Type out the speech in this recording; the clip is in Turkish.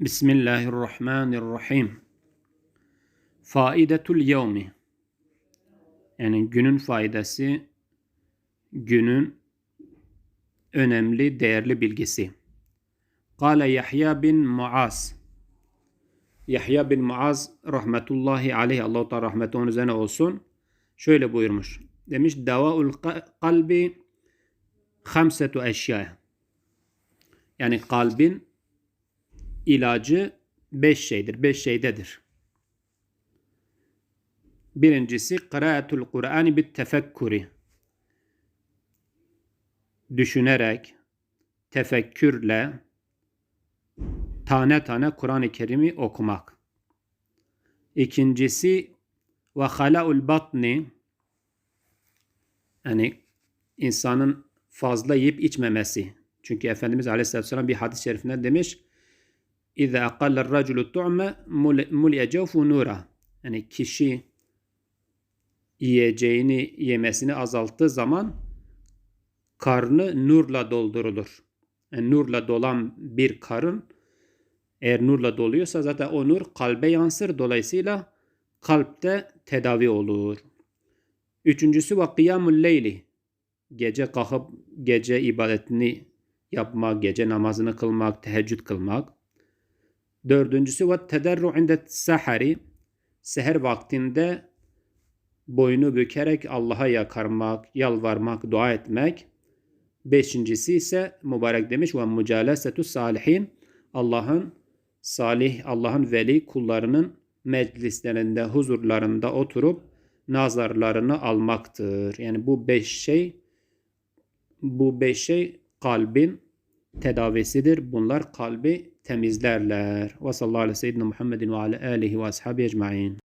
Bismillahirrahmanirrahim. Faidetul yevmi. Yani günün faydası, günün önemli, değerli bilgisi. Kale Yahya bin Muaz. Yahya bin Muaz rahmetullahi aleyh Allah-u Teala rahmeti onun üzerine olsun. Şöyle buyurmuş. Demiş davaul kalbi hamsetu eşya. Yani kalbin ilacı beş şeydir. Beş şeydedir. Birincisi kıraatul Kur'an bit tefekkuri. Düşünerek, tefekkürle, tane tane Kur'an-ı Kerim'i okumak. İkincisi ve halaul batni yani insanın fazla yiyip içmemesi. Çünkü Efendimiz Aleyhisselatü Vesselam bir hadis-i şerifinde demiş İza aqalla raculu tu'me mulya cevfu nura. Yani kişi yiyeceğini yemesini azalttığı zaman karnı nurla doldurulur. Yani nurla dolan bir karın eğer nurla doluyorsa zaten o nur kalbe yansır. Dolayısıyla kalpte tedavi olur. Üçüncüsü ve kıyamul leyli. Gece kalkıp gece ibadetini yapmak, gece namazını kılmak, teheccüd kılmak. Dördüncüsü ve tederru inde sahari. Seher vaktinde boynu bükerek Allah'a yakarmak, yalvarmak, dua etmek. Beşincisi ise mübarek demiş ve mücalesetu salihin. Allah'ın salih, Allah'ın veli kullarının meclislerinde, huzurlarında oturup nazarlarını almaktır. Yani bu beş şey bu beş şey kalbin tedavisidir. Bunlar kalbi temizlerler. Ve sallallahu aleyhi ve sellem Muhammedin ve alihi ve ashabi ecmain.